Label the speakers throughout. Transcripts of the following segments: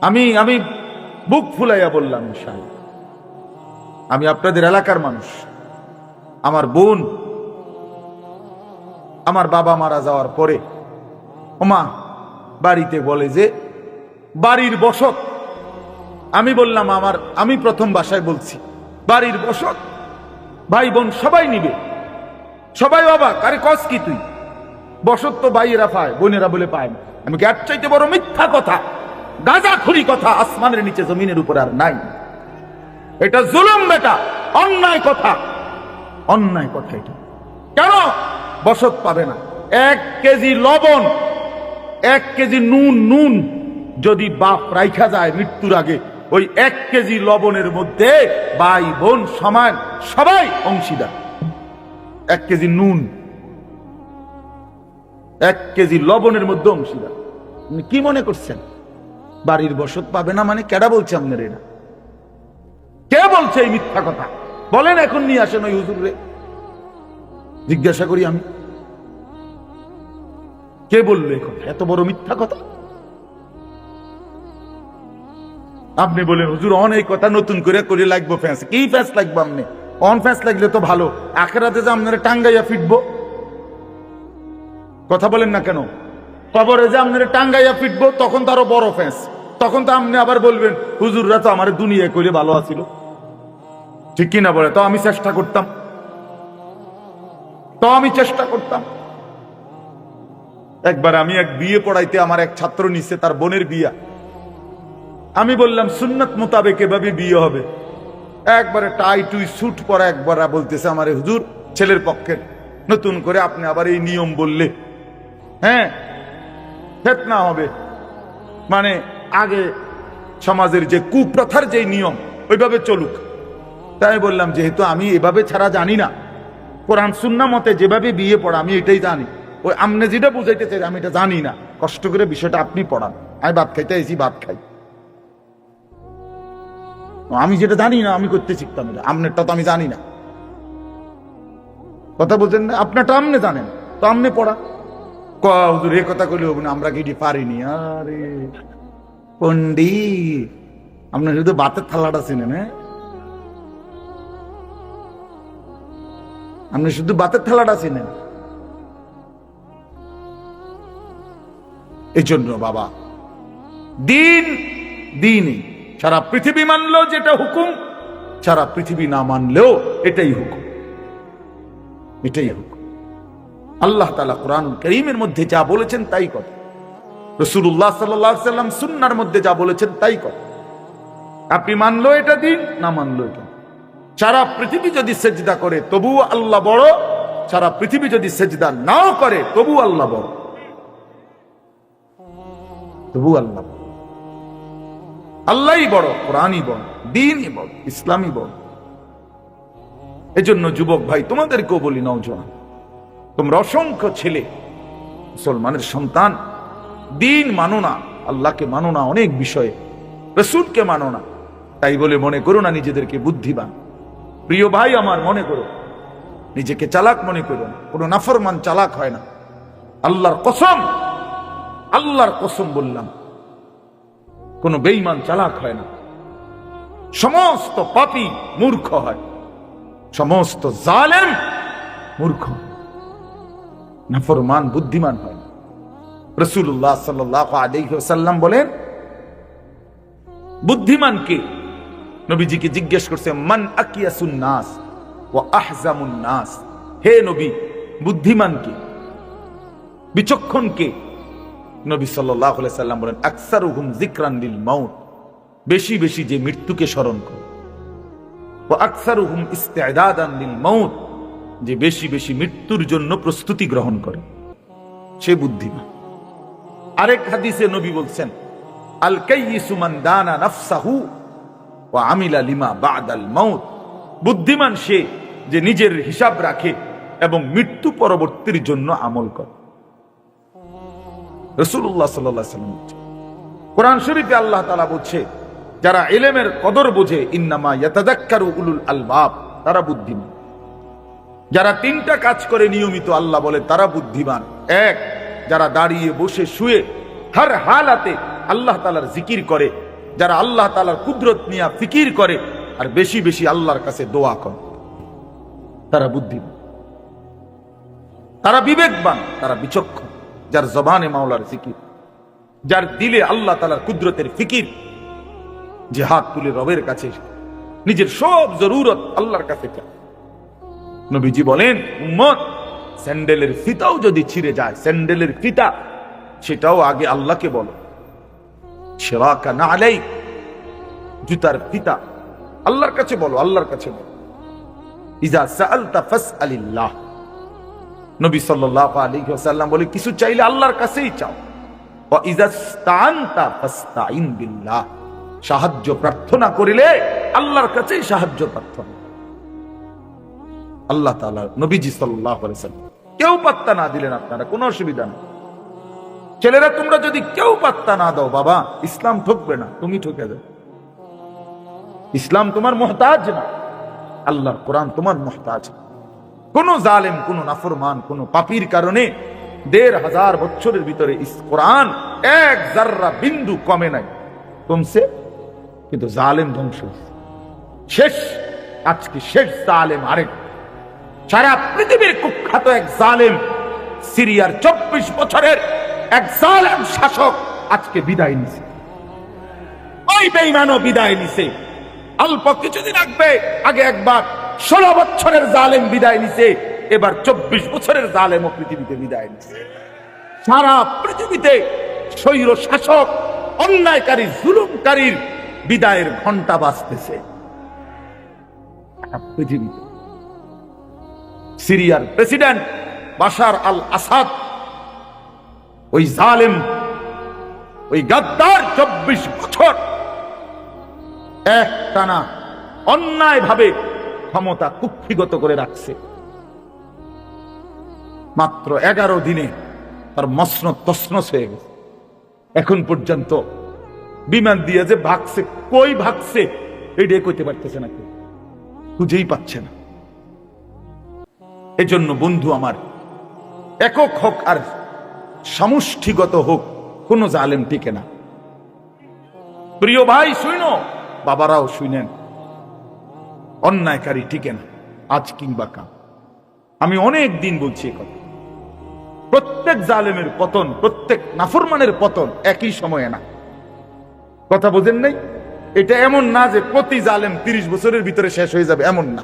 Speaker 1: আমি আমি বুক ফুলাইয়া বললাম ইনশাআল্লাহ আমি আপনাদের এলাকার মানুষ। আমার বোন, আমার বাবা মারা যাওয়ার পরে ওমা বাড়িতে বলে যে, বাড়ির বসত। আমি বললাম, আমার, আমি প্রথম বাসায় বলছি, বাড়ির বসত, ভাই বোন সবাই নিবে। সবাই অবাক, আরে কস কি তুই? বসত তো ভাইয়েরা পায়, বোনেরা বলে পায় না। আমি কি চাইতে বড় মিথ্যা কথা। গাঁজাখুরি কথা আসমানের নিচে জমিনের উপর আর নাই। এটা জুলুম বেটা, অন্যায় কথা। অন্যায় কথা এটা। কেন? বসত পাবে না। এক কেজি লবণ, এক কেজি নুন নুন। যদি বাপ রাইখা যায় মৃত্যুর আগে, ওই এক কেজি লবণের মধ্যে ভাই, বোন সমান সবাই অংশীদার। এক কেজি নুন, এক কেজি লবণের মধ্যে অংশীদার। কি মনে করছেন? বাড়ির বসত পাবে না মানে কেডা বলছে আপনার এটা কে বলছে এই মিথ্যা কথা? বলেন এখন নিয়ে আসেন ওই হুজুরে জিজ্ঞাসা করি আমি। কে বলল কথা? এত বড় মিথ্যা কথা? আপনি বলেন, হুজুর, অন এই কথা নতুন করে করে লাগবো ফ্যান্স কি ফ্যান্স লাগবো আপনি? অন ফ্যান্স লাগলে তো ভালো। আখেরাতে যে আপনারা টাঙ্গাইয়া ফিটবো? কথা বলেন না কেন? কবরে যে আপনারা টাঙ্গাইয়া ফিটবো, তখন তো আরও বড় ফ্যান্স তখন তো আপনি আবার বলবেন, হুজুররা তো আমার দুনিয়া করে ভালো আছিল। ঠিক কিনা বলে? তো আমি চেষ্টা করতাম। তো আমি চেষ্টা করতাম। একবার আমি এক বিয়ে পড়াইতে আমার এক ছাত্র নিচ্ছে তার বোনের বিয়া। আমি বললাম, সুন্নত মোতাবেক এভাবে বিয়ে হবে। একবারে টাই টুই স্যুট পরা একবার বলতেছে আমার, হুজুর, ছেলের পক্ষে নতুন করে আপনি আবার এই নিয়ম বললে। হ্যাঁ ফেতনা হবে। মানে আগে সমাজের যে কুপ্রথার যে নিয়ম, ওইভাবে চলুক। তাই বললাম, যেহেতু আমি এভাবে ছাড়া জানি না, কোরআন সুন্না মতে যেভাবে বিয়ে পড়া, আমি এটাই জানি। ওই আপনি যেটা বুঝাইতে চাই আমি এটা জানি না। কষ্ট করে বিষয়টা আপনি পড়ান। আমি ভাত খাইতে এসি ভাত খাই। আমি যেটা জানি না, আমি করতে শিখতাম এটা। আপনারটা তো আমি জানি না। কথা বলছেন না? আপনারটা আপনি জানেন। তো আপনি পড়া। ক হুজুর, এ কথা কইলে আমরা কি পারিনি। আরে। পন্ডিত আপনি শুধু বাতের থালাটা চিনেন আপনি শুধু বাতের থালাটা চিনেন এই জন্য বাবা দিন দিনই সারা পৃথিবী মানলেও যেটা হুকুম সারা পৃথিবী না মানলেও এটাই হুকুম এটাই হুকুম আল্লাহ তালা কোরআন করিমের মধ্যে যা বলেছেন তাই কথা রসুল্লাহ সাল্লাম সুন্নার মধ্যে যা বলেছেন তাই কথা আপনি মানলো এটা দিন, না মানলো এটা? সারা পৃথিবী যদি সেজদা করে তবু আল্লাহ বড়। সারা পৃথিবী যদি সেজদা নাও করে তবু আল্লাহ বড়। তবু আল্লাহ বড়। আল্লাহই বড়, কোরআনই বড়, দিনই বড়, ইসলামই বড়। এজন্য যুবক ভাই, তোমাদেরকেও বলি নওজোয়ান তোমরা অসংখ্য ছেলে, মুসলমানের সন্তান। দিন মানো না, আল্লাহকে মানো না, অনেক বিষয়ে। রসুলকে মানো না। তাই বলে মনে করো না নিজেদেরকে বুদ্ধিমান। প্রিয় ভাই আমার, মনে করো। নিজেকে চালাক মনে করো না। কোনো নাফরমান চালাক হয় না। আল্লাহর কসম আল্লাহর কসম বললাম। কোনো বেইমান চালাক হয় না। সমস্ত পাপি মূর্খ হয়। সমস্ত জালেম মূর্খ নাফরমান, বুদ্ধিমান হয়। রসুল্লাহ সাল্লাহ আলাইসাল্লাম বলেন, বুদ্ধিমান কে? নবীজিকে জিজ্ঞেস করছে, মান আকিয়াসুন নাস ও আহজামুন নাস? হে নবী, বুদ্ধিমান কে? বিচক্ষণ কে? নবী সাল্লাম বলেন আকসার হুম জিক্রান লিল মাউত। বেশি বেশি যে মৃত্যুকে স্মরণ করে। ও আকসার হুম ইস্তেদাদান লিল মাউত। যে বেশি বেশি মৃত্যুর জন্য প্রস্তুতি গ্রহণ করে। সে বুদ্ধিমান। আরেক হাদিসে নবী বলছেন আল কাইয়িসু মান দানা নাফসাহু ওয়া আমিলা লিমা বাদাল মাউত। বুদ্ধিমান সে যে নিজের হিসাব রাখে এবং মৃত্যু পরবর্তীর জন্য আমল করে। রসুল্লাহ সাল্লাহ সাল্লাম। কোরআন শরীফে আল্লাহ তালা বলছে, যারা এলেমের কদর বোঝে, ইন্নামা ইয়াতাদাক্কারু উলুল আলবাব, তারা বুদ্ধিমান। যারা তিনটা কাজ করে নিয়মিত আল্লাহ বলে, তারা বুদ্ধিমান। এক যারা দাঁড়িয়ে বসে শুয়ে, হর হালাতে আল্লাহ তালার জিকির করে, যারা আল্লাহ তালার কুদরত নিয়ে ফিকির করে, আর বেশি বেশি আল্লাহর কাছে দোয়া করে। তারা বুদ্ধিমান। তারা বিবেকবান, তারা বিচক্ষণ, যার জবানে মাওলার জিকির, যার দিলে আল্লাহ তালার কুদরতের ফিকির, যে হাত তুলে রবের কাছে, নিজের সব জরুরত আল্লাহর কাছে নবীজি বলেন, উম্মত স্যান্ডেলের ফিতাও যদি ছিঁড়ে যায়, স্যান্ডেলের ফিতা, সেটাও আগে আল্লাহকে বলো। সেরাকা না আলাই জুতার ফিতা, আল্লাহর কাছে বলো, আল্লাহর কাছে বলো। ইজা সাআলতা ফাসআলিল্লাহ। নবী সাল্লাল্লাহু আলাইহি ওয়াসাল্লাম বলে, কিছু চাইলে আল্লাহর কাছেই চাও। সাহায্য প্রার্থনা করিলে আল্লাহর কাছেই সাহায্য প্রার্থনা। আল্লাহ তাআলা নবীজি আলাইহি ওয়াসাল্লাম কেউ পাত্তা না দিলেন আপনারা, কোনো অসুবিধা নেই। ছেলেরা, তোমরা যদি কেউ পাত্তা না দাও, বাবা, ইসলাম ঠকবে না, তুমি ঠকে যাবে ইসলাম তোমার মোহতাজ না, আল্লাহর কোরআন তোমার মোহতাজ। কোন জালেম, কোন নাফরমান, কোন পাপির কারণে দেড় হাজার বছরের ভিতরে কোরআন এক জাররা বিন্দু কমে নাই, কমছে, কিন্তু জালেম ধ্বংস শেষ, আজকে শেষ জালেম আরেক। সারা পৃথিবীর কুখ্যাত এক জালেম, সিরিয়ার চব্বিশ বছরের এক জালেম শাসক আজকে বিদায় নিছে। ওই বেইমানও বিদায় নিছে। অল্প কিছুদিন আগবে আগে একবার ষোলো বছরের জালেম বিদায় নিছে, এবার চব্বিশ বছরের জালেম ও পৃথিবীতে বিদায় নিছে। সারা পৃথিবীতে স্বৈর শাসক, অন্যায়কারী, জুলুমকারীর বিদায়ের ঘণ্টা বাজতেছে। পৃথিবীতে। সিরিয়ার প্রেসিডেন্ট বাশার আল আসাদ ওই জালেম, ওই গাদ্দার চব্বিশ বছর এক টানা অন্যায় ভাবে ক্ষমতা কুক্ষিগত করে রাখছে। মাত্র এগারো দিনে তার মসন তসনস হয়ে গেছে। এখন পর্যন্ত বিমান দিয়ে যে ভাগছে, কই ভাগছে এটাই কইতে পারতেছে না কেউ। খুঁজেই পাচ্ছে না। এজন্য বন্ধু আমার, একক হোক আর সমষ্টিগত হোক, কোন জালেম টিকে না। প্রিয় ভাই শুইন বাবারাও শুনেন, অন্যায়কারী টিকে না, আজ কিংবা কাম আমি অনেক দিন বলছি কথা। প্রত্যেক জালেমের পতন, প্রত্যেক নাফরমানের পতন একই সময়ে না। কথা বোঝেন নাই? এটা এমন না যে প্রতি জালেম তিরিশ বছরের ভিতরে শেষ হয়ে যাবে, এমন না।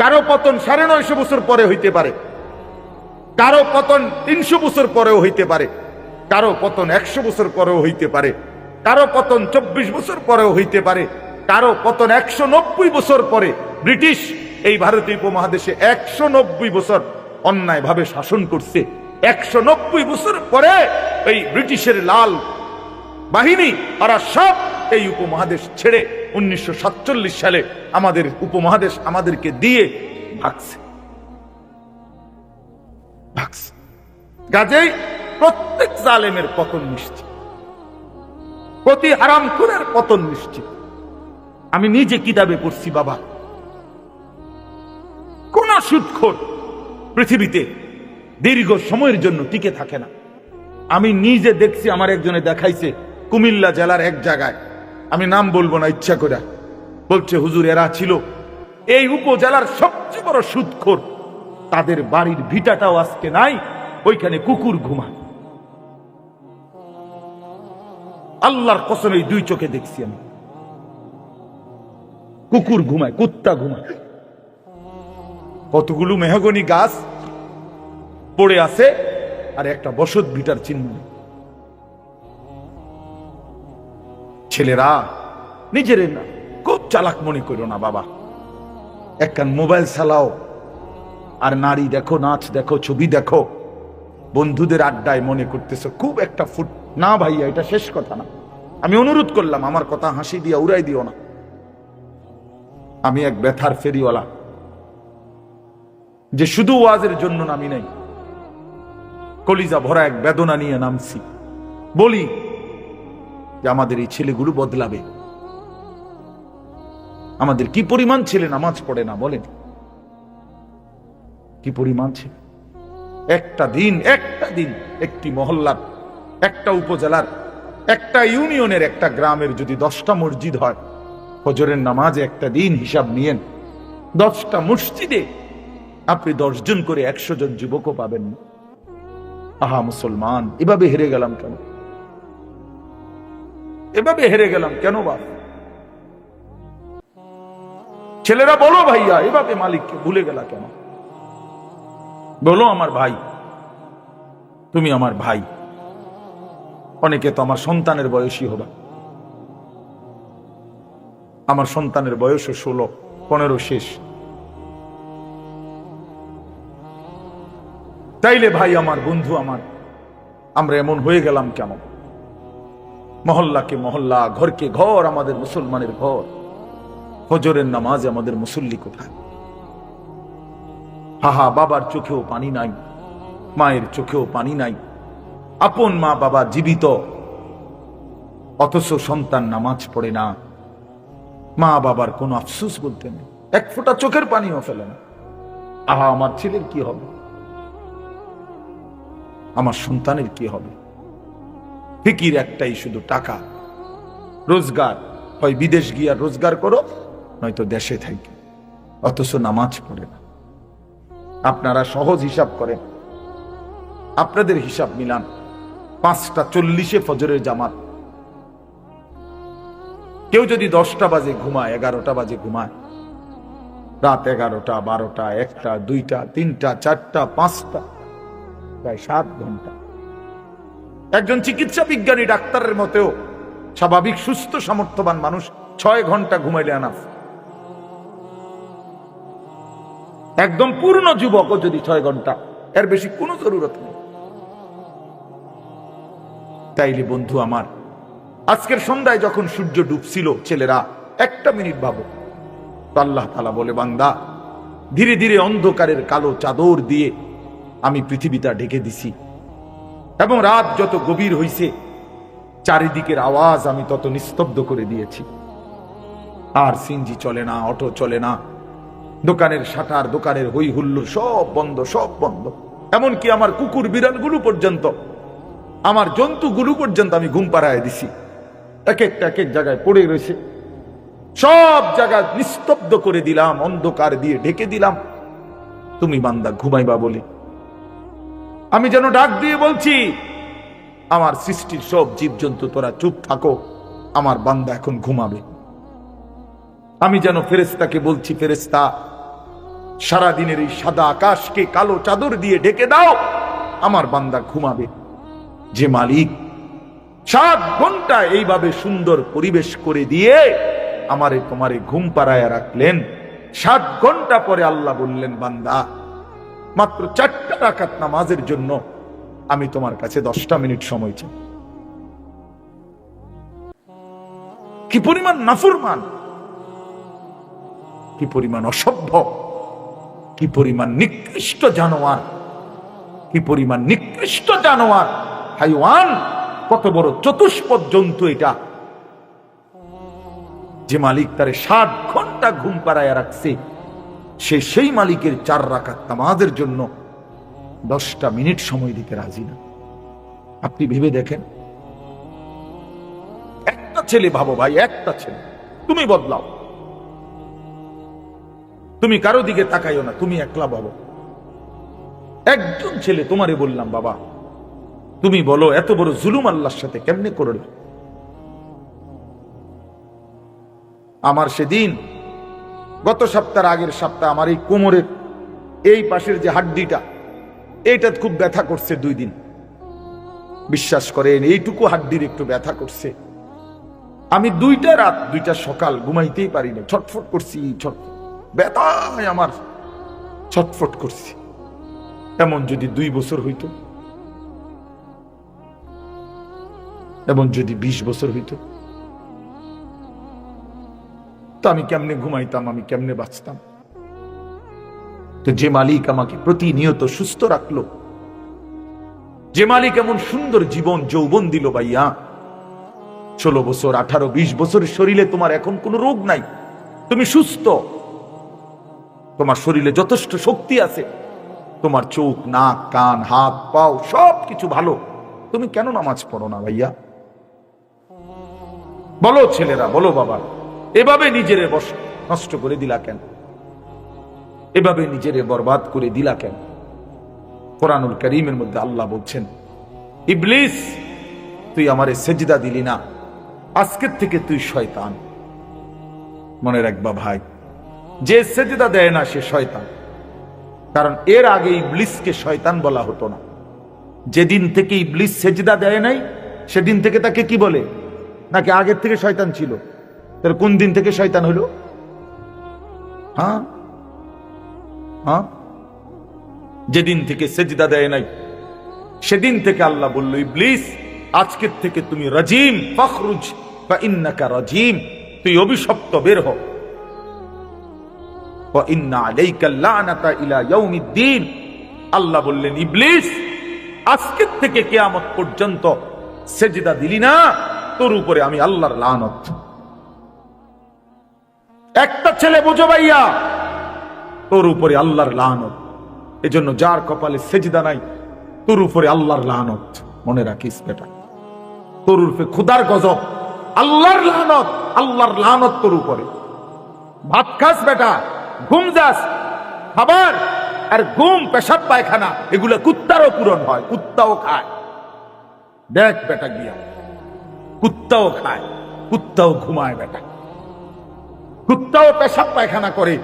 Speaker 1: কারও পতন সাড়ে নয়শো বছর পরে হইতে পারে। কারও পতন তিনশো বছর পরেও হইতে পারে। কারও পতন একশো বছর পরেও হইতে পারে। কারও পতন চব্বিশ বছর পরেও হইতে পারে। কারও পতন একশো নব্বই বছর পরে ব্রিটিশ এই ভারতীয় উপমহাদেশে একশো নব্বই বছর অন্যায় ভাবে শাসন করছে। একশো নব্বই বছর পরে এই ব্রিটিশের লাল বাহিনী ওরা সব এই উপমহাদেশ ছেড়ে উনিশশো সাতচল্লিশ সালে আমাদের উপমহাদেশ আমাদেরকে দিয়ে ভাগছে। ভাগছে। কাজেই প্রত্যেক জালেমের পতন নিশ্চিত। প্রতি হারাম খুনের পতন নিশ্চিত। আমি নিজে কিতাবে পড়ছি, বাবা। কোন সুদখোর পৃথিবীতে দীর্ঘ সময়ের জন্য টিকে থাকে না। আমি নিজে দেখছি, আমার একজনে দেখাইছে কুমিল্লা জেলার এক জায়গায়। আমি নাম বলব না, ইচ্ছা করে। বলছে, হুজুর, এরা ছিল এই উপজেলার সবচেয়ে বড় সুদখোর তাদের বাড়ির ভিটাটাও আজকে নাই, ওইখানে কুকুর ঘুমায়। আল্লাহর কসম, এই দুই চোখে দেখছি আমি। কুকুর ঘুমায়, কুত্তা ঘুমায়। কতগুলো মেহগনি গাছ পড়ে আছে, আর একটা বসত ভিটার চিহ্ন ছেলেরা নিজের না খুব চালাক মনে করো না বাবা। একখান মোবাইল চালাও আর নারী দেখো নাচ দেখো ছবি দেখো। বন্ধুদের আড্ডায় মনে করতেছো খুব একটা ফুট। না ভাইয়া এটা শেষ কথা না। আমি অনুরোধ করলাম আমার কথা হাসি দিয়া উড়াই দিও না। আমি এক ব্যথার ফেরিওয়ালা। যে শুধু ওয়াজের জন্য নামি নাই। কলিজা ভরা এক বেদনা নিয়ে নামছি। বলি যে আমাদের এই ছেলেগুলো বদলাবে। আমাদের কি পরিমাণ ছেলে নামাজ পড়ে না বলেন? কি পরিমাণ ছেলে? একটা দিন একটা দিন একটি মহল্লার, একটা উপজেলার, একটা ইউনিয়নের, একটা গ্রামের যদি দশটা মসজিদ হয়, ফজরের নামাজে একটা দিন হিসাব নিয়েন। দশটা মসজিদে আপনি দশজন করে একশো জন যুবকও পাবেন। আহা, মুসলমান, এভাবে হেরে গেলাম কেন? এভাবে হেরে গেলাম, কেন বাপ ছেলেরা বলো ভাইয়া, এভাবে মালিককে ভুলে গেলা কেন? বলো আমার ভাই, তুমি আমার ভাই। অনেকে তো আমার সন্তানের বয়সী হবা। আমার সন্তানের বয়সও ষোলো, পনেরো শেষ। তাইলে ভাই, আমার বন্ধু আমার, আমরা এমন হয়ে গেলাম কেন? মহল্লাকে মহল্লা, ঘরকে ঘর, আমাদের মুসলমানের ঘর। ফজরের নামাজ আমাদের মুসল্লি কোথায়? হাহা, বাবার চোখেও পানি নাই, মায়ের চোখেও পানি নাই। আপন মা বাবা জীবিত, অথচ সন্তান নামাজ পড়ে না। মা বাবার কোনো আফসুস বলতে নেই। এক ফোঁটা চোখের পানিও ফেলে না। আহা, আমার ছেলের কি হবে? আমার সন্তানের কি হবে? ফিকির একটাই শুধু টাকা। রোজগার। হয় বিদেশ গিয়া রোজগার করো, নয়তো দেশে থাকি। অথচ নামাজ পড়ে না। আপনারা সহজ হিসাব করেন। আপনাদের হিসাব মিলান। পাঁচটা চল্লিশে ফজরের জামাত। কেউ যদি দশটা বাজে ঘুমায়, এগারোটা বাজে ঘুমায়। রাত এগারোটা, বারোটা, একটা, দুইটা, তিনটা, চারটা, পাঁচটা, প্রায় সাত ঘণ্টা। একজন চিকিৎসা বিজ্ঞানী ডাক্তারের মতেও স্বাভাবিক, সুস্থ, সামর্থ্যবান মানুষ ছয় ঘণ্টা ঘুমাইলে আনাফ। একদম পূর্ণ যুবকও যদি ছয় ঘণ্টা, এর বেশি কোনো জরুরত নেই। তাইলে বন্ধু আমার, আজকের সন্ধ্যায় যখন সূর্য ডুবছিল, ছেলেরা, একটা মিনিট ভাবো। আল্লাহ তালা বলে, বান্দা, ধীরে ধীরে অন্ধকারের কালো চাদর দিয়ে আমি পৃথিবীটা ঢেকে দিছি। এবং রাত যত গভীর হইছে, চারিদিকের আওয়াজ আমি তত নিস্তব্ধ করে দিয়েছি। আর সিনজি চলে না, অটো চলে না, দোকানের শাটার, দোকানের হই হুল্লুর সব বন্ধ সব বন্ধ। এমনকি আমার কুকুর বিড়ালগুলো পর্যন্ত, আমার জন্তুগুলো পর্যন্ত আমি ঘুম পাড়ায় দিছি। এক একটা এক এক জায়গায় পড়ে রয়েছে। সব জায়গা নিস্তব্ধ করে দিলাম, অন্ধকার দিয়ে ঢেকে দিলাম। তুমি বান্দা, ঘুমাইবা বলি। আমি যেন ডাক দিয়ে বলছি, আমার সৃষ্টির সব জীবজন্তু, তোরা চুপ থাকো, আমার বান্দা এখন ঘুমাবে। আমি যেন ফেরেস্তাকে বলছি ফেরেস্তা সারা দিনের এই সাদা আকাশকে কালো চাদর দিয়ে ঢেকে দাও, আমার বান্দা ঘুমাবে। যে মালিক সাত ঘণ্টা এইভাবে সুন্দর পরিবেশ করে দিয়ে আমারে তোমারে ঘুম পাড়ায় রাখলেন, সাত ঘণ্টা পরে আল্লাহ বললেন, বান্দা মাত্র চারটা রাকাত নামাজের জন্য আমি তোমার কাছে দশটা মিনিট সময় চাই। কি পরিমাণ নাফরমান? কি পরিমাণ অসভ্য? কি পরিমাণ নিকৃষ্ট জানোয়ার? কি পরিমাণ নিকৃষ্ট জানোয়ার? হাইওয়ান, কত বড় চতুষ্পদ জন্তু এটা। যে মালিক তারে ষাট ঘণ্টা ঘুম পাড়ায় রাখছে সে সেই মালিকের চার রাখাত তামাদের জন্য দশটা মিনিট সময় দিতে রাজি না। আপনি ভেবে দেখেন? একটা ছেলে ভাবো ভাই, একটা ছেলে। তুমি বদলাও। তুমি কারও দিকে তাকাইও না, তুমি একলা ভাবো। একজন ছেলে, তোমারে বললাম, বাবা, তুমি বলো, এত বড় জুলুম আল্লাহর সাথে কেমনে করলে? আমার সেদিন গত সপ্তাহের আগের সপ্তাহ আমার এই কোমরের এই পাশের যে হাড্ডিটা এইটা খুব ব্যথা করছে দুই দিন। বিশ্বাস করেন, এইটুকু হাড্ডির একটু ব্যথা করছে। আমি দুইটা রাত, দুইটা সকাল ঘুমাইতেই পারি না ছটফট করছি, ছটফট। ব্যথায় আমার ছটফট করছি। এমন যদি দুই বছর হইত, এমন যদি বিশ বছর হইতো তো আমি কেমনে ঘুমাইতাম, আমি কেমনে বাঁচতাম? তো যে মালিক আমাকে প্রতিনিয়ত সুস্থ রাখল, যে মালিক এমন সুন্দর জীবন যৌবন দিল ভাইয়া, ষোলো বছর, আঠারো, বিশ বছরের শরীরে তোমার এখন কোনো রোগ নাই, তুমি সুস্থ। তোমার শরীরে যথেষ্ট শক্তি আছে, তোমার চোখ, নাক, কান, হাত, পাও সব কিছু ভালো। তুমি কেন নামাজ পড়ো না ভাইয়া? বলো ছেলেরা, বলো বাবা এভাবে নিজেরে নষ্ট করে দিলা কেন? এভাবে নিজেরে বরবাদ করে দিলা কেন? কোরআনুল করিমের মধ্যে আল্লাহ বলছেন, ইবলিস, তুই আমারে সেজদা দিলি না। আজকের থেকে তুই শয়তান। মনে রাখবা ভাই, যে সেজদা দেয় না সে শয়তান। কারণ এর আগে ইবলিসকে শয়তান বলা হতো না। যেদিন থেকে ইবলিস সেজদা দেয় নাই, সেদিন থেকে তাকে কি বলে? নাকি আগের থেকে শয়তান ছিল? তাহলে কোন দিন থেকে শয়তান হলো? হ্যাঁ? হ্যাঁ? যেদিন থেকে সেজদা দেয় নাই, সেদিন থেকে আল্লাহ বলল, ইবলিস, আজকের থেকে তুমি রাজিম, ফখরুজ বা ইন্নাকা রাজিম, তুই অভিশপ্ত বের হ। আল্লাহ বললেন, ইবলিস, আজকের থেকে কিয়ামত পর্যন্ত সেজদা দিলি না, তোর উপরে আমি আল্লাহর লানত। একটা ছেলে বুঝো ভাইয়া, তোর উপরে আল্লাহর লানত। এজন্য যার কপালে সেজদা নাই, তোর উপরে আল্লাহর লানত। মনে রাখিস বেটা, তোর উপরে খুদার গজব, আল্লাহর লানত আল্লাহর লানত তোর উপরে। ভাত খাস বেটা, ঘুম যাস, খাবার আর ঘুম, পেশাব, পায়খানা, এগুলো কুত্তারও পূরণ হয়, কুত্তাও খায়। দেখ বেটা গিয়া, কুত্তাও খায়, কুত্তাও ঘুমায় বেটা। কুত্তাও পেশাব পায়খানা করে।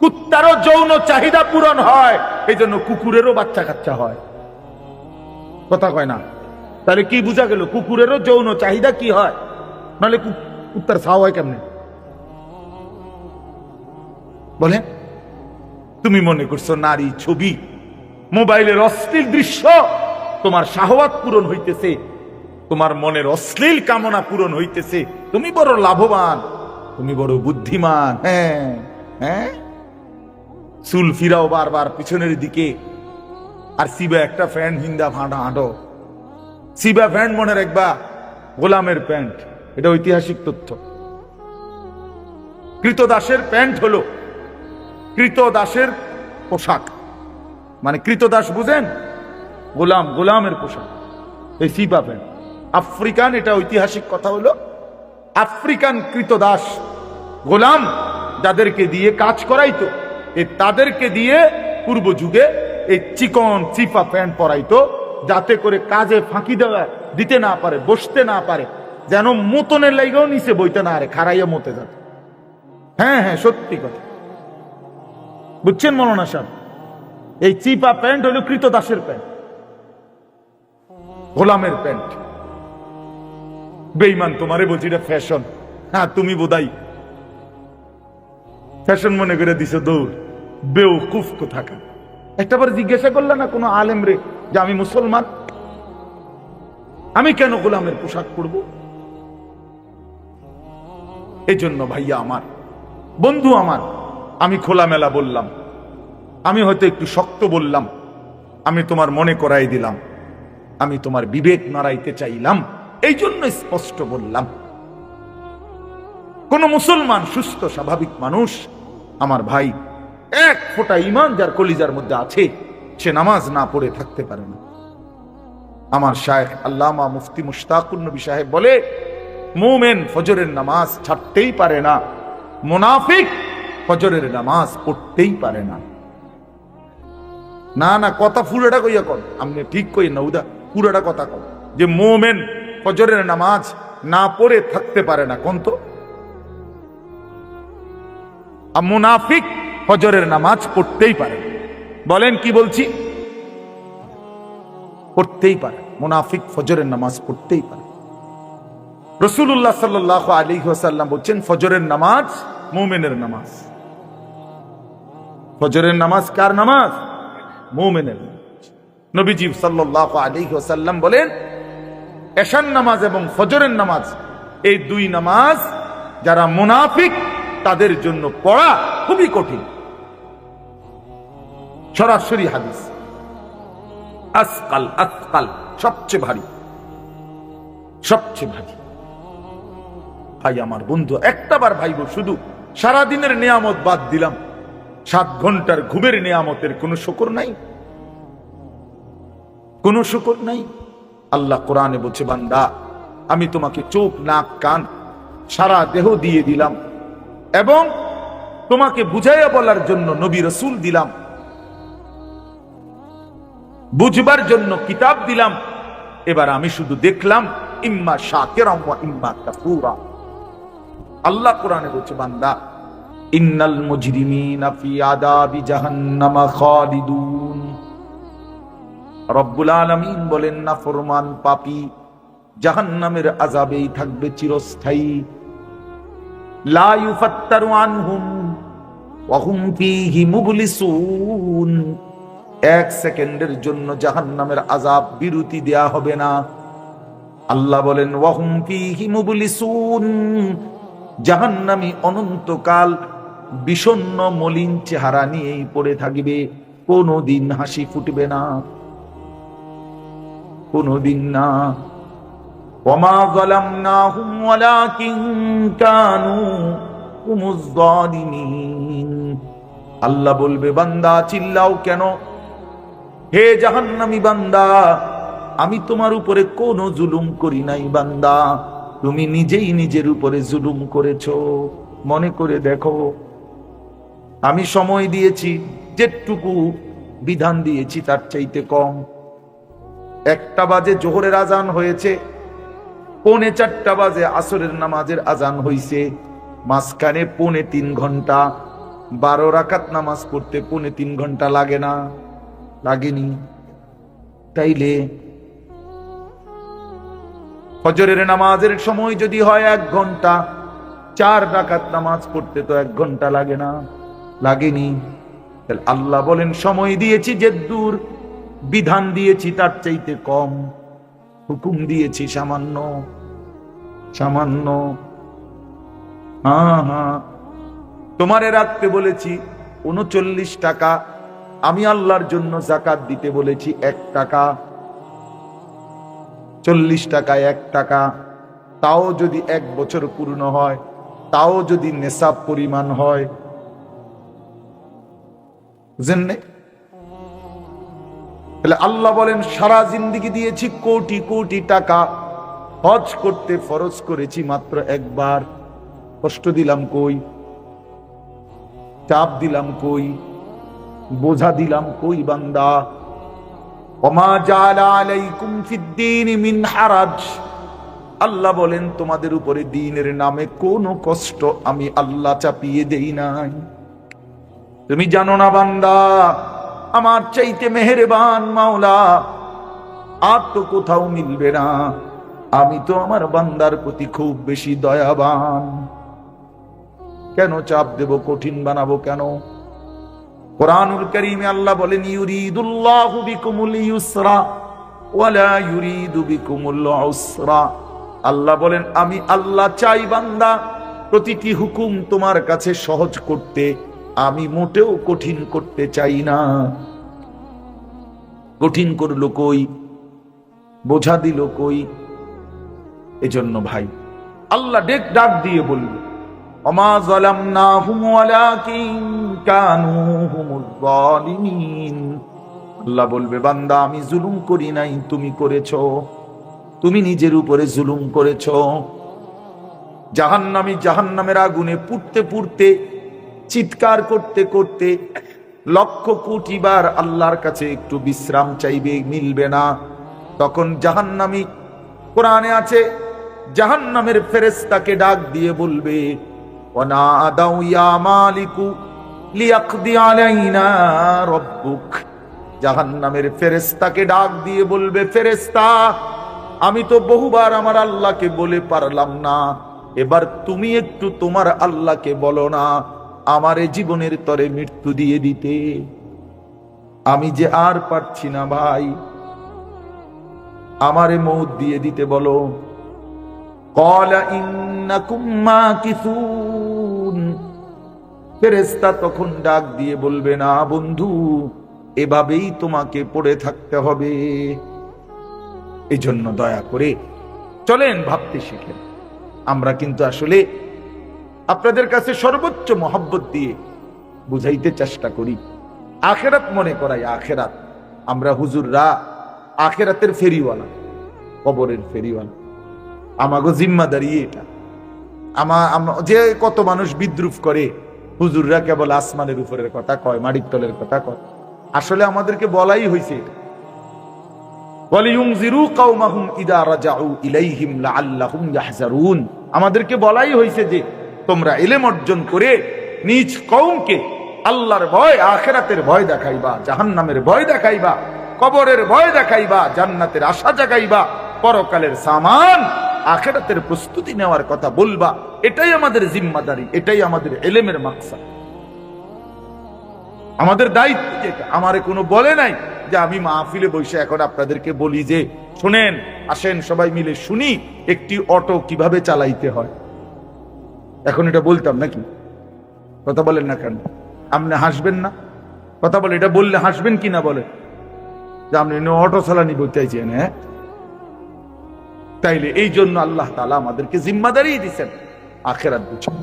Speaker 1: কুত্তারও যৌন চাহিদা পূরণ হয় এই জন্য কুকুরেরও বাচ্চা কাচ্চা হয়। কথা কয় না? তাহলে কি বোঝা গেল? কুকুরেরও যৌন চাহিদা কি হয়? নাহলে কুত্তার ছাও হয় কেমনে? বলে, তুমি মনে করছ নারী ছবি? মোবাইলের অশ্লীল দৃশ্য? তোমার শাহওয়াত পূরণ হইতেছে। তোমার মনের অশ্লীল কামনা পূরণ হইতেছে। তুমি বড় লাভবান। তুমি বড় বুদ্ধিমান। হ্যাঁ হ্যাঁ? চুল ফিরাও বারবার পিছনের দিকে। আর সিবা একটা প্যান্ট হিন্দা ফাঁটা হাঁটো সিবা প্যান্ট মনে রাখবা গোলামের প্যান্ট এটা ঐতিহাসিক তথ্য। কৃতদাসের প্যান্ট হলো কৃতদাসের পোশাক। মানে কৃতদাস বুঝেন? গোলাম গোলামের পোশাক। এই সিপা প্যান্ট। আফ্রিকান এটা ঐতিহাসিক কথা হলো আফ্রিকান কৃতদাস গোলাম যাদেরকে দিয়ে কাজ করাইতো, এ তাদেরকে দিয়ে পূর্ব যুগে এই চিকন চিপা প্যান্ট পরাইতো, যাতে করে কাজে ফাঁকি দেওয়া দিতে না পারে, বসতে না পারে, যেন মতনের লাইগাও নিচে বইতে না আরে খারাইয়া মতে যাবে হ্যাঁ হ্যাঁ সত্যি কথা। বুঝছেন মৌলানা সাহেব? এই চিপা প্যান্ট হলো কৃতদাসের প্যান্ট, গোলামের প্যান্ট। বেইমান তোমারে বলছি এটা ফ্যাশন হ্যাঁ তুমি বোধাই। ফ্যাশন মনে করে দিছে দৌড়। বেউকুফ কোথাকা একটাবার জিজ্ঞাসা করলে না কোনো আলেম রে যে আমি মুসলমান? আমি কেন গোলামের পোশাক পরব? এই জন্য ভাইয়া আমার, বন্ধু আমার, আমি খোলামেলা বললাম। আমি হয়তো একটু শক্ত বললাম। আমি তোমার মনে করাই দিলাম। আমি তোমার বিবেক নাড়াইতে চাইলাম। এই জন্য স্পষ্ট বললাম, কোন মুসলমান সুস্থ, স্বাভাবিক মানুষ, আমার ভাই, এক ফোঁটা ইমান যার কলিজার মধ্যে আছে, সে নামাজ না পড়ে থাকতে পারে না। আমার শায়েখ আল্লামা মুফতি মুশতাকুর নবী সাহেব বলে, মোমেন ফজরের নামাজ ছাড়তেই পারে না, মোনাফিক ফজরের নামাজ পড়তেই পারে না। না না, কথা পুরোটা কইয়া কর আপনি ঠিক কই না উদা পুরোটা কথা কর যে মোমেন ফজরের নামাজ না পড়ে থাকতে পারে না, কোন তো? মুনাফিক ফজরের নামাজ পড়তেই পারে বলেন কি বলছি? পড়তেই পারে, মুনাফিক ফজরের নামাজ পড়তেই পারে। রসুল্লাহ সাল্লাহ আলী সাল্লাম বলছেন, ফজরের নামাজ মোমেনের নামাজ। ফজরের নামাজ কার নামাজ? মোমেনের নবীজি সাল্লাহ আলী সাল্লাম বলেন এশান নামাজ এবং ফজরের নামাজ, এই দুই নামাজ যারা মুনাফিক, তাদের জন্য পড়া খুবই কঠিন। সরাসরি হাদিস। আসকাল আসকাল, সবচেয়ে ভারী। সবচেয়ে ভারী। ভাই, আমার বন্ধু, একটাবার ভাইব, শুধু সারাদিনের নিয়ামত বাদ দিলাম। সাত ঘণ্টার ঘুমের নিয়ামতের কোনো শুকর নাই? কোনো শুকর নাই? আল্লাহ কোরআনে বলছে, বান্দা, আমি তোমাকে চোখ, নাক, কান সারা দেহ দিয়ে দিলাম এবং তোমাকে বুঝাইয়া বলার জন্য নবী রসুল দিলাম। বুঝবার জন্য কিতাব দিলাম। এবার আমি শুধু দেখলাম, ইম্মা শাকেরাম ইম্মা কাফুরা। আল্লাহ কোরআনে বলছে, বান্দা, ইন্নাল মুজরিমিনা ফি আদাবি জাহান্নামা খালিদুন। রব্বুল আলামিন বলেন না, ফরমান পাপী, জাহান্নামের আযাবেই থাকবে চিরস্থায়ী। এক সেকেন্ডের জন্য জাহান্নামের আযাব বিরতি দেয়া হবে না। আল্লাহ বলেন ওয়াহুম ফীহি মুবলিসুন। জাহান্নামী অনন্তকাল বিষণ্ণ, মলিন চেহারা নিয়েই পড়ে থাকবে, কোনোদিন হাসি ফুটবে না। কোনোদিন না। যালামনাহুম ওয়ালাকিন কানু হুমুজ জালিমিন আল্লাহ বলবে, বান্দা, চিল্লাও কেন? হে জাহান্নামী বান্দা, আমি তোমার উপরে কোনো জুলুম করি নাই বান্দা। তুমি নিজেই নিজের উপরে জুলুম করেছ। মনে করে দেখো, আমি সময় দিয়েছি, যেটুকু বিধান দিয়েছি তার চাইতে কম। একটা বাজে জোহরের আজান হয়েছে, পৌনে চারটা বাজে আসরের নামাজের আজান হইছে, মাঝখানে পৌনে তিন ঘণ্টা, বারো রাকাত নামাজ পড়তে পৌনে তিন ঘণ্টা লাগে না, লাগেনি। তাইলে ফজরের নামাজের সময় যদি হয় এক ঘণ্টা, চার রাকাত নামাজ পড়তে তো এক ঘণ্টা লাগে না, লাগেনি। আল্লাহ বলেন, সময় দিয়েছি যে দূর বিধান দিয়েছি তার চাইতে কম। হুকুম দিয়েছি সামান্য সামান্য। হ্যাঁ হ্যাঁ। তোমারে রাখতে বলেছি উনচল্লিশ টাকা, আমি আল্লাহর জন্য জাকাত দিতে বলেছি এক টাকা। চল্লিশ টাকায় এক টাকা, তাও যদি এক বছর পূর্ণ হয়, তাও যদি নেশাব পরিমাণ হয়? তাহলে আল্লাহ বলেন, সারা জিন্দিগি দিয়েছি কোটি কোটি টাকা। হজ করতে ফরজ করেছি মাত্র একবার। কষ্ট দিলাম কই? চাপ দিলাম কই? বোঝা দিলাম কই বান্দা? আল্লাহ বলেন, তোমাদের উপরে দিনের নামে কোনো কষ্ট আমি আল্লাহ চাপিয়ে দেই নাই। তুমি জানো না বান্দা আমার চাইতে মেহেরবান মাওলা, আর তো কোথাও মিলবে না। আমি তো আমার বান্দার প্রতি খুব বেশি দয়াবান। কেন চাপ দেব, কঠিন বানাবো কেন? কোরআনুল করিমে আল্লাহ বলেন, ইউরিদুল্লাহু বিকুমুল ইউসরা ওয়ালা ইউরিদু বিকুমুল উসরা। আল্লাহ বলেন, আমি আল্লাহ চাই বান্দা, প্রতিটি হুকুম তোমার কাছে সহজ করতে আমি মোটেও কঠিন করতে চাই না। কঠিন করল কই? বোঝা দিল কই? এজন্য ভাই, আল্লাহ ডেক ডাক দিয়ে বলবে অমা হুমুজ জালিমিন। আল্লাহ বলবে, বান্দা, আমি জুলুম করি নাই, তুমি করেছ। তুমি নিজের উপরে জুলুম করেছ। জাহান্নামী জাহান্নামের আগুনে পুড়তে পুড়তে চিৎকার করতে করতে লক্ষ কোটি বার আল্লাহর কাছে একটু বিশ্রাম চাইবে, মিলবে না। তখন জাহান্নামী কোরআনে আছে, জাহান্নামের ফেরেশতাকে ডাক দিয়ে বলবে ওয়ানাদাউ ইয়া মালিকু লিয়াকদি আলাইনা রব্বুক। জাহান্নামের ফেরেশতাকে ডাক দিয়ে বলবে, ফেরেশতা, আমি তো বহুবার আমার আল্লাহকে বলে পারলাম না। এবার তুমি একটু তোমার আল্লাহকে বলো না। আমারে জীবনের তরে মৃত্যু দিয়ে দিতে। আমি যে আর পারছি না ভাই। আমারে মৌত দিয়ে দিতে বলো। ফেরেশতা তখন ডাক দিয়ে বলবে, না বন্ধু, এভাবেই তোমাকে পড়ে থাকতে হবে। এজন্য দয়া করে চলেন ভাবতে শিখেন আমরা কিন্তু আসলে আপনাদের কাছে সর্বোচ্চ মহব্বত দিয়ে বুঝাইতে চেষ্টা করি। আখেরাত মনে করাই আখেরাত। আমরা হুজুররা আখেরাতের ফেরিওয়ালা, কবরের ফেরিওয়ালা। আমাগো জিম্মাদারি এটা। আমা যে কত মানুষ বিদ্রুপ করে, হুজুররা কেবল আসমানের উপরের কথা কয়, মাটির তলের কথা কয়। আসলে আমাদেরকে বলাই হয়েছে এটা। আমাদেরকে বলাই হয়েছে যে তোমরা এলেম অর্জন করে নিজ কওমকে আল্লাহর ভয়, আখেরাতের ভয় দেখাইবা, জাহান্নামের ভয় দেখাইবা, কবরের ভয় দেখাইবা, জান্নাতের আশা জাগাইবা, পরকালের সামান, আখেরাতের প্রস্তুতি নেওয়ার কথা বলবা। এটাই আমাদের জিম্মাদারি, এটাই আমাদের এলেমের মাকসাদ। আমাদের দায়িত্ব যেটা, আমারে কোনো বলে নাই যে আমি মাহফিলে বসে এখন আপনাদেরকে বলি যে, শোনেন, আসেন সবাই মিলে শুনি, একটি অটো কীভাবে চালাইতে হয়। এখন এটা বলতাম নাকি? কথা বলেন না কেন? আপনি হাসবেন না? কথা বলে, এটা বললে হাসবেন কি না বলে যে আপনি অটো চালানি বলতে চাইছেন হ্যাঁ? তাইলে এই জন্য আল্লাহ তালা আমাদেরকে জিম্মাদারি দিচ্ছেন আখেরাত বুঝুন